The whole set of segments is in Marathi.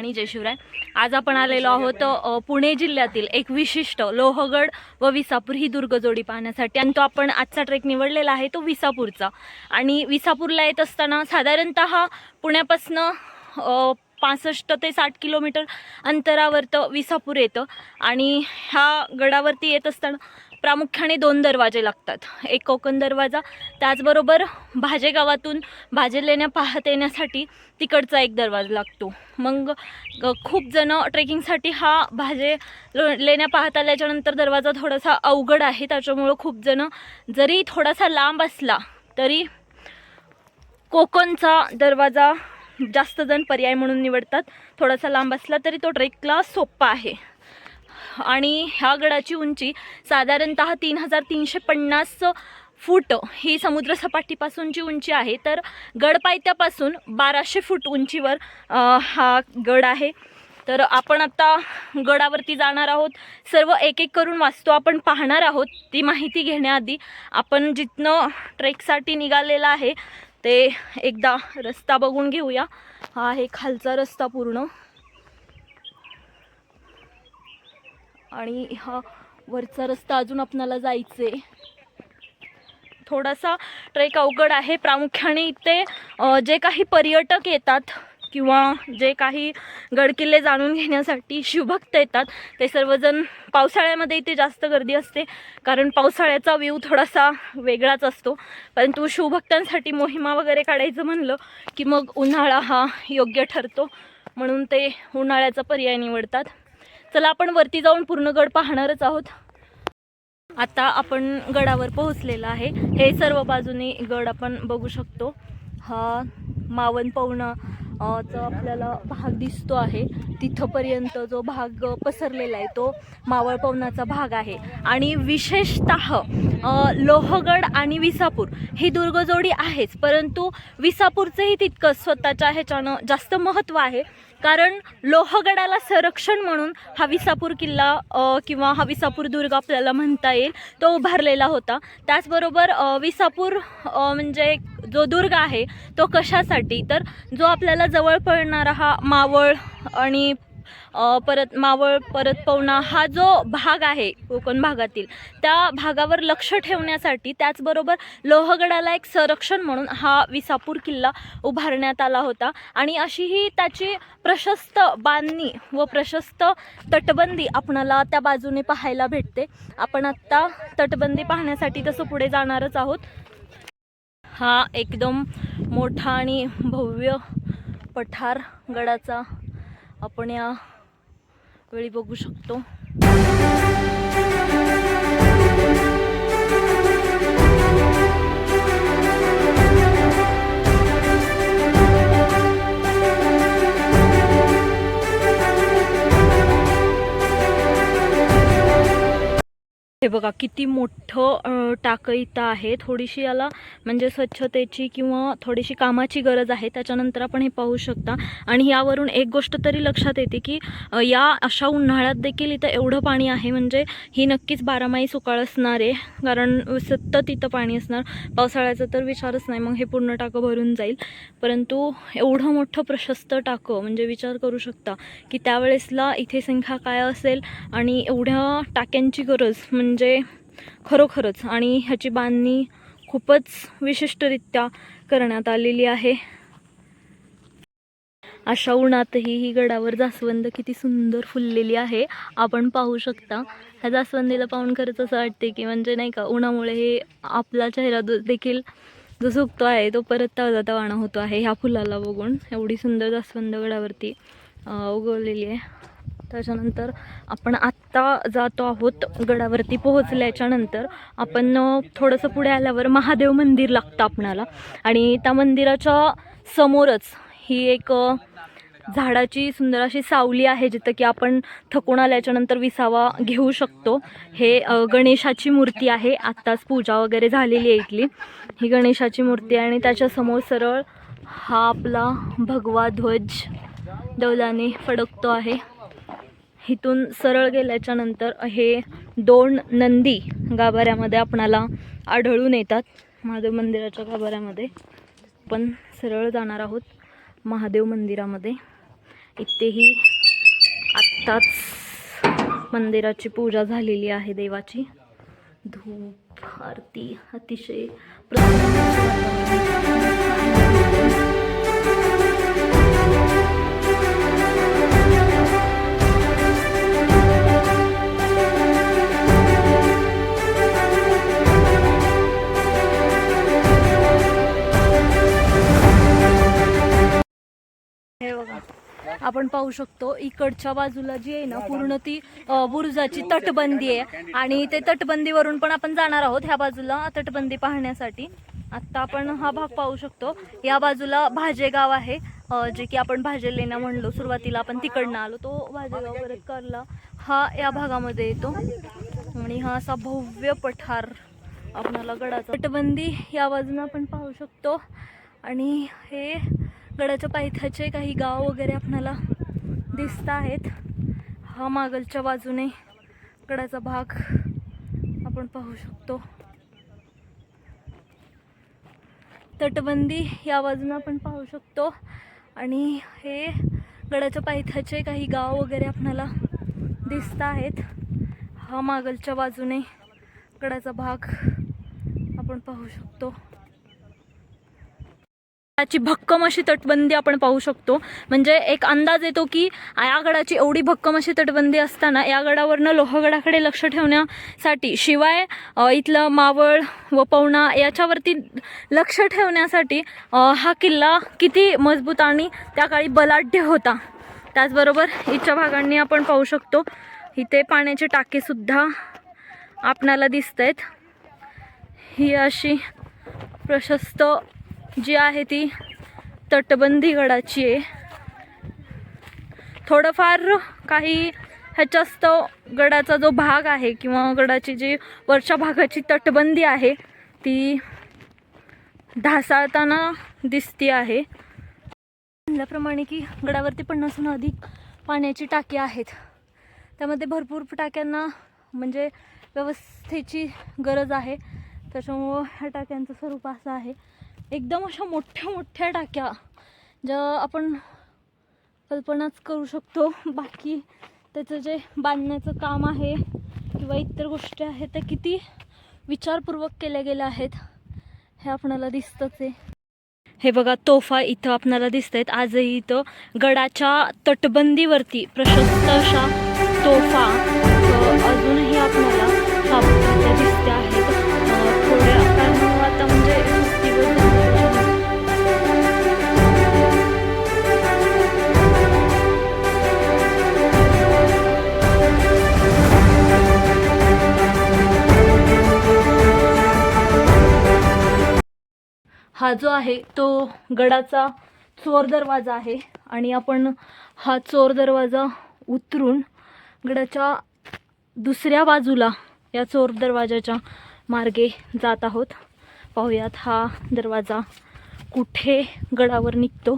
आणि जयशिवराय. आज आपण आलेलो आहोत पुणे जिल्ह्यातील एक विशिष्ट लोहगड व विसापूर ही दुर्गजोडी पाहण्यासाठी. आणि तो आपण आजचा ट्रेक निवडलेला आहे तो विसापूरचा. आणि विसापूरला येत असताना साधारणतः पुण्यापासनं पासष्ट ते साठ किलोमीटर अंतरावरतं विसापूर येतं. आणि ह्या गडावरती येत असताना प्रामुख्याने दोन दरवाजे लागतात. एक कोकण दरवाजा त्याचबरोबर भाजे गावातून भाजे लेण्या पाहत येण्यासाठी तिकडचा एक दरवाजा लागतो. मग खूप जण ट्रेकिंगसाठी हा भाजे लो- लेण्या पाहत आल्याच्यानंतर दरवाजा थोडासा अवघड आहे. त्याच्यामुळं खूप जण जरी थोडासा लांब असला तरी कोकणचा दरवाजा जास्त जण पर्याय म्हणून निवडतात. थोडासा लांब असला तरी तो ट्रेकला सोप्पा आहे. आणि ह्या गडाची उंची साधारणतः तीन हजार तीनशे पन्नास फूट ही समुद्रसपाटीपासूनची उंची आहे तर गडपायथ्यापासून बाराशे फूट उंचीवर हा गड आहे. तर आपण आता गडावरती जाणार आहोत. सर्व एक एक करून वास्तू आपण पाहणार आहोत. ती माहिती घेण्याआधी आपण जिथनं ट्रेकसाठी निघालेला आहे ते एकदा रस्ता बघून घेऊया. हा आहे खालचा रस्ता पूर्ण. आणि हा वरचा रस्ता अजून आपणाला जायचे थोडासा ट्रेक अवघड आहे. प्रामुख्याने इथे जे काही पर्यटक येतात किंवा जे काही गडकिल्ले जाणून घेण्यासाठी शिवभक्त येतात ते सर्वजण पावसाळ्यामध्ये इथे जास्त गर्दी असते. कारण पावसाळ्याचा व्ह्यू थोडासा वेगळाच असतो. परंतु शिवभक्तांसाठी मोहिमा वगैरे काढायचं म्हणलं की मग उन्हाळा हा योग्य ठरतो. म्हणून ते उन्हाळ्याचा पर्याय निवडतात. चला आपण वरती जाऊन पूर्ण गड पाहणारच आहोत. आता आपण गडावर पोहोचलेला आहे. हे सर्व बाजूने गड आपण बघू शकतो. हा मावन पवना चा आपल्याला भाग दिसतो आहे तिथंपर्यंत जो भाग पसरलेला आहे तो मावळ पवनाचा भाग आहे. आणि विशेषत लोहगड आणि विसापूर ही दुर्गजोडी आहेच परंतु विसापूरचंही तितकं स्वतःच्या ह्याच्यानं जास्त महत्त्व आहे. कारण लोहगडाला संरक्षण म्हणून हा विसापूर किल्ला किंवा हा विसापूर दुर्ग आपल्याला म्हणता येईल तो उभारलेला होता. त्याचबरोबर विसापूर म्हणजे जो दुर्ग आहे तो कशासाठी? तर जो आपल्याला जवळ पडणारा हा मावळ आणि परत मावळ परत पवना हा जो भाग आहे कोकण भागातील त्या भागावर लक्ष ठेवण्यासाठी त्याचबरोबर लोहगडाला एक संरक्षण म्हणून हा विसापूर किल्ला उभारण्यात आला होता. आणि अशी ही त्याची प्रशस्त बांधणी व प्रशस्त तटबंदी आपणाला त्या बाजूने पाहायला भेटते. आपण आत्ता तटबंदी पाहण्यासाठी तसं पुढे जाणारच आहोत. हा एकदम मोठा आणि भव्य पठार गडाचा आपण या वेळी बघू शकतो हे बघा किती मोठं टाकं इथं आहे. थोडीशी याला म्हणजे स्वच्छतेची किंवा थोडीशी कामाची गरज आहे. त्याच्यानंतर आपण हे पाहू शकता. आणि यावरून एक गोष्ट तरी लक्षात येते की या अशा उन्हाळ्यात देखील इथं एवढं पाणी आहे. म्हणजे ही नक्कीच बारामाही सुकाळ असणार आहे. कारण सतत इथं पाणी असणार. पावसाळ्याचा तर विचारच नाही. मग हे पूर्ण टाकं भरून जाईल. परंतु एवढं मोठं प्रशस्त टाकं म्हणजे विचार करू शकता की त्यावेळेसला इथे संख्या काय असेल आणि एवढ्या टाक्यांची गरज म्हणजे म्हणजे खरोखरच. आणि ह्याची बांधणी खूपच विशिष्टरित्या करण्यात आलेली आहे. अशा उन्हातही ही गडावर जास्वंद किती सुंदर फुललेली आहे. आपण पाहू शकता ह्या जास्वंदीला पाहून खरंच असं वाटते की म्हणजे नाही का उन्हामुळे हे आपला चेहरा दु- देखील जो सुकतो आहे तो परत ताजा तवाणा होतो आहे. ह्या फुलाला बघून एवढी सुंदर जास्वंद गडावरती उगवलेली आहे. त्याच्यानंतर आपण आत्ता जातो आहोत गडावरती पोहोचल्याच्यानंतर आपण थोडंसं पुढे आल्यावर महादेव मंदिर लागतं आपणाला. आणि त्या मंदिराच्या समोरच ही एक झाडाची सुंदर अशी सावली आहे जिथं की आपण थकून आल्याच्यानंतर विसावा घेऊ शकतो. हे गणेशाची मूर्ती आहे. आत्ताच पूजा वगैरे झालेली आहे इथली. ही गणेशाची मूर्ती आहे आणि त्याच्यासमोर सरळ हा आपला भगवा ध्वज दौलाने फडकतो आहे. इथून सरळ गेल्याच्यानंतर हे दोन नंदी गाभाऱ्यामध्ये आपणाला आढळून येतात. महादेव मंदिराच्या गाभाऱ्यामध्ये. पण सरळ जाणार आहोत महादेव मंदिरामध्ये. इथेही आत्ताच मंदिराची पूजा झालेली आहे देवाची. धूप आरती अतिशय प्रसन्न हे बघा. आपण पाहू शकतो इकडच्या बाजूला जी आहे ना पूर्ण ती बुरुजाची तटबंदी आहे. आणि ते तटबंदीवरून पण आपण जाणार आहोत ह्या बाजूला तटबंदी पाहण्यासाठी. आत्ता आपण हा भाग पाहू शकतो. या बाजूला भाजेगाव आहे. जे की आपण भाजेलेना म्हणलो सुरुवातीला आपण तिकडनं आलो. तो भाजेगाव परत करला हा या भागामध्ये येतो. आणि हा असा भव्य पठार आपणाला गडाचा. तटबंदी या बाजूनं आपण पाहू शकतो. आणि हे गडाच्या पायथ्याचे काही गाव वगैरे आपणाला दिसत आहेत. हा मागलच्या बाजूने गडाचा भाग आपण पाहू शकतो. तटबंदी या बाजूने आपण पाहू शकतो. आणि हे गडाच्या पायथ्याचे काही गाव वगैरे आपणाला दिसत आहेत. हा मागलच्या बाजूने गडाचा भाग आपण पाहू शकतो. याची भक्कम अशी तटबंदी आपण पाहू शकतो. म्हणजे एक अंदाज येतो की या गडाची एवढी भक्कम अशी तटबंदी असताना या गडावरनं लोहगडाकडे लक्ष ठेवण्यासाठी शिवाय इथलं मावळ व पवना याच्यावरती लक्ष ठेवण्यासाठी हा किल्ला किती मजबूत आणि त्या काळी बलाढ्य होता. त्याचबरोबर इथच्या भागांनी आपण पाहू शकतो इथे पाण्याचे टाकेसुद्धा आपणाला दिसत आहेत ही अशी प्रशस्त जी आहे ती तटबंदी गडाची आहे. थोडंफार काही ह्याच्यास्त गडाचा जो भाग आहे किंवा गडाची जी वरच्या भागाची तटबंदी आहे ती ढासाळताना दिसती आहे. म्हणल्याप्रमाणे की गडावरती पन्नासहून अधिक पाण्याची टाकी आहेत. त्यामध्ये भरपूर टाक्यांना म्हणजे व्यवस्थेची गरज आहे. त्याच्यामुळं ह्या टाक्यांचं स्वरूप असं आहे. एकदम अशा मोठ्या मोठ्या टाक्या ज्या आपण कल्पनाच करू शकतो. बाकी त्याचं जे बांधण्याचं काम आहे किंवा इतर गोष्टी आहेत त्या किती विचारपूर्वक केल्या गेल्या आहेत हे आपणाला दिसतंच आहे. हे बघा तोफा इथं आपणाला दिसत आहेत आजही इथं गडाच्या तटबंदीवरती प्रशस्त अशा तोफा. अजूनही आपल्याला हा जो आहे तो गडाचा चोर दरवाजा आहे आणि आपण हा चोर दरवाजा उतरून गडाच्या दुसऱ्या बाजूला या चोर दरवाजाच्या मार्गे जात आहोत. पाहूयात हा दरवाजा कुठे गडावर निघतो.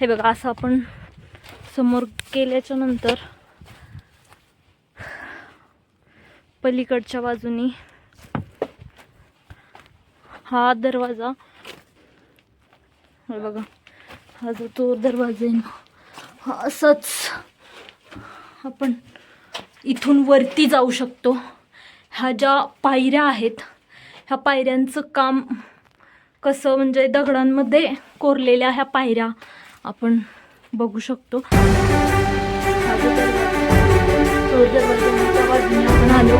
हे बघा असं आपण समोर केल्याच्यानंतर पलीकडच्या बाजूनी हा दरवाजा. हे बघा. हा जो तो दरवाजा आहे ना असंच आपण इथून वरती जाऊ शकतो. ह्या ज्या पायऱ्या आहेत ह्या पायऱ्यांचं काम कसं म्हणजे दगडांमध्ये कोरलेल्या ह्या पायऱ्या आपण बघू शकतो. दरवाजा आपण आलो.